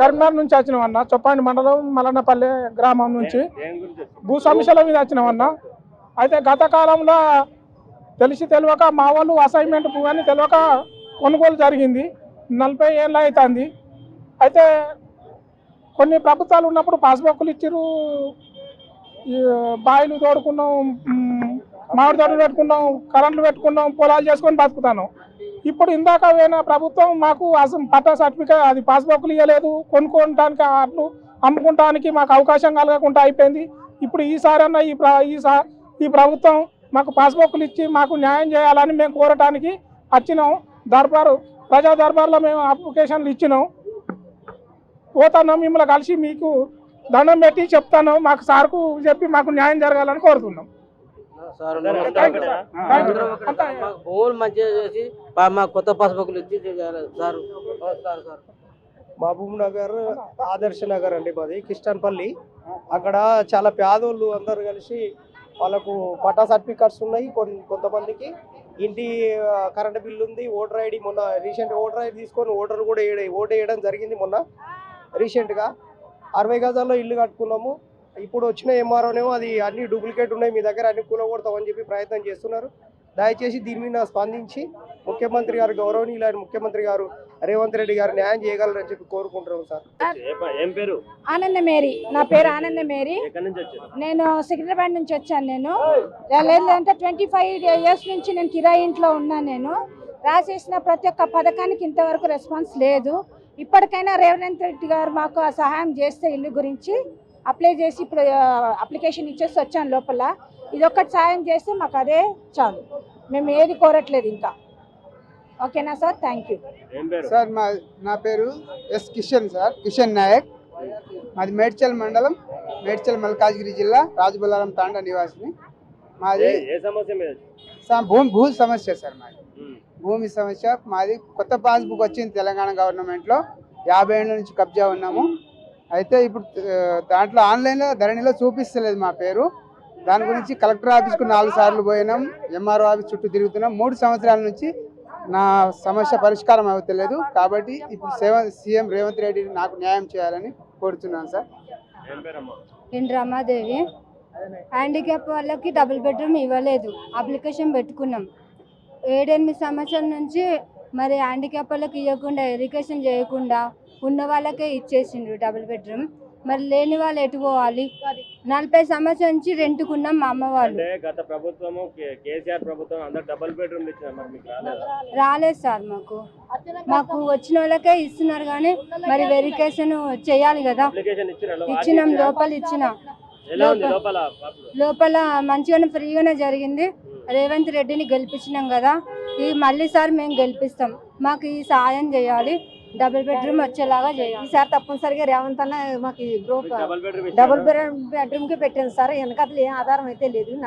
కరీంనగర్ నుంచి వచ్చినాం అన్న చొప్పాండి మండలం మలన్నపల్లి గ్రామం నుంచి. భూ సమస్యల మీద వచ్చినాం అన్న. అయితే గత కాలంలో తెలిసి తెలియక మా వాళ్ళు అసైన్మెంట్ భూ అని తెలియక కొనుగోలు జరిగింది. నలభై ఏళ్ళు అవుతుంది. అయితే కొన్ని ప్రభుత్వాలు ఉన్నప్పుడు పాస్బుక్లు ఇచ్చిర్రు. ఈ బావిలు తోడుకున్నాం మామిడి తోటలు పెట్టుకున్నాం కరెంట్లు పెట్టుకున్నాం పొలాలు చేసుకొని బతుకుతాను. ఇప్పుడు ఇందాక పోయిన ప్రభుత్వం మాకు అసలు పట్టా సర్టిఫికేట్ అది పాస్బుక్లు ఇవ్వలేదు కొనుక్కోవడానికి అట్లు అమ్ముకుంటానికి మాకు అవకాశం కలగకుండా అయిపోయింది. ఇప్పుడు ఈసారి అన్న ఈ ఈ ఈ ప్రభుత్వం మాకు పాస్బుక్లు ఇచ్చి మాకు న్యాయం చేయాలని మేము కోరటానికి వచ్చినాం. దర్బారు ప్రజా దర్బార్లో మేము అప్లికేషన్లు ఇచ్చినాం. పోతాను మిమ్మల్ని కలిసి మీకు దండం పెట్టి చెప్తాను. మాకు సార్కు చెప్పి మాకు న్యాయం జరగాలని కోరుతున్నాం. భూములు మంచిగా చేసి మాకు కొత్త పాస్బుక్లు ఇచ్చి చేయాలి sir. Sir sir. Mahabubnagar Adarsh Nagar అండి మాది కిష్టన్పల్లి. అక్కడ చాలా పేదోళ్ళు అందరు కలిసి వాళ్ళకు పట్టా సర్టిఫికెట్స్ ఉన్నాయి కొంతమందికి. ఇంటి కరెంట్ బిల్లు ఉంది ఓటర్ ఐడి మొన్న రీసెంట్ ఓటర్ ఐడి తీసుకొని ఓటర్ కూడా వేయ- ఓటు వేయడం జరిగింది మొన్న రీసెంట్గా. అరవై గజాల్లో ఇల్లు కట్టుకున్నాము. ఇప్పుడు వచ్చిన ఎంఆర్ఓనేమో అది అన్ని డూప్లికేట్ ఉన్నాయి మీ దగ్గర అన్ని కూలగొడతామని చెప్పి ప్రయత్నం చేస్తున్నారు. దయచేసి దీని మీద స్పందించి ముఖ్యమంత్రి గారు గౌరవనీయులైన ముఖ్యమంత్రి గారు రేవంత్ రెడ్డి గారు న్యాయం చేయగలరని చెప్పి కోరుకుంటున్నాం సార్. ఏం పేరు? ఆనంద మేరీ. నా పేరు ఆనంద మేరీ. నేను సికింద్రాబాద్ నుంచి వచ్చాను నేను. లేదంటే ట్వంటీ ఫైవ్ ఇయర్స్ నుంచి నేను కిరాయి ఇంట్లో ఉన్నాను నేను. రాసేసిన ప్రతి ఒక్క పథకానికి ఇంతవరకు రెస్పాన్స్ లేదు. ఇప్పటికైనా రేవంత్ రెడ్డి గారు మాకు ఆ సహాయం చేస్తే ఇల్లు గురించి అప్లై చేసి ఇప్పుడు అప్లికేషన్ ఇచ్చేసి వచ్చాను లోపల. ఇది ఒక్కటి సాయం చేస్తే మాకు అదే చాలు. మేము ఏది కోరట్లేదు ఇంకా. ఓకేనా సార్? థ్యాంక్ యూ సార్ మా నా పేరు ఎస్ కిషన్ సార్. కిషన్ నాయక్. మాది మేడ్చల్ మండలం మేడ్చల్ మల్కాజ్గిరి జిల్లా రాజబల్లారం తాండా నివాసిని. మాది భూమి భూ సమస్య సార్ మాది. భూమి సమస్య మాది కొత్త పాస్బుక్ వచ్చింది తెలంగాణ గవర్నమెంట్లో. యాభై ఏళ్ళ నుంచి కబ్జా ఉన్నాము. అయితే ఇప్పుడు దాంట్లో ఆన్లైన్లో ధరణిలో చూపిస్తలేదు మా పేరు. దాని గురించి కలెక్టర్ ఆఫీస్కు నాలుగు సార్లు పోయినాం ఎంఆర్ఓ ఆఫీస్ చుట్టూ తిరుగుతున్నాం. మూడు సంవత్సరాల నుంచి నా సమస్య పరిష్కారం అవుతలేదు. కాబట్టి ఇప్పుడు సేవ సీఎం రేవంత్ రెడ్డి నాకు న్యాయం చేయాలని కోరుతున్నాను సార్. నేను రమాదేవి. హ్యాండిక్యాప్ వాళ్ళకి డబుల్ బెడ్రూమ్ ఇవ్వలేదు. అప్లికేషన్ పెట్టుకున్నాం. ఏడెనిమిది సంవత్సరాల నుంచి మరి హ్యాండిక్యాప్ వాళ్ళకి ఇవ్వకుండా ఎడ్యుకేషన్ చేయకుండా ఉన్న వాళ్ళకే ఇచ్చేసిండ్రు డబుల్ బెడ్రూమ్. మరి లేని వాళ్ళు ఎటు పోవాలి? నలభై సంవత్సరాల నుంచి రెంట్కున్నాం మా అమ్మ వాళ్ళు. గత ప్రభుత్వము కే- కేసీఆర్ ప్రభుత్వం అందరు డబుల్ బెడ్రూమ్ రాలేదా? సార్ మాకు. మాకు వచ్చిన వాళ్ళకే ఇస్తున్నారు కానీ మరి వెరిఫికేషన్ చేయాలి కదా. ఇచ్చిన ఇచ్చినాం లోపల ఇచ్చినాం? లోపల మంచిగానే ఫ్రీగానే జరిగింది. రేవంత్ రెడ్డిని గెలిపించినాం కదా. ఈ మళ్ళీ సార్ మేము గెలిపిస్తాం. మాకు ఈ సాయం చేయాలి. డబుల్ బెడ్రూమ్ వచ్చేలాగా చేయాలి ఈసారి తప్పనిసరిగా రేవంత్ అన్న మాకు గ్రూప్ డబుల్ బెడ్రూమ్కి పెట్టాను సార్. వెనకాతలు ఏ ఆధారం అయితే లేదు.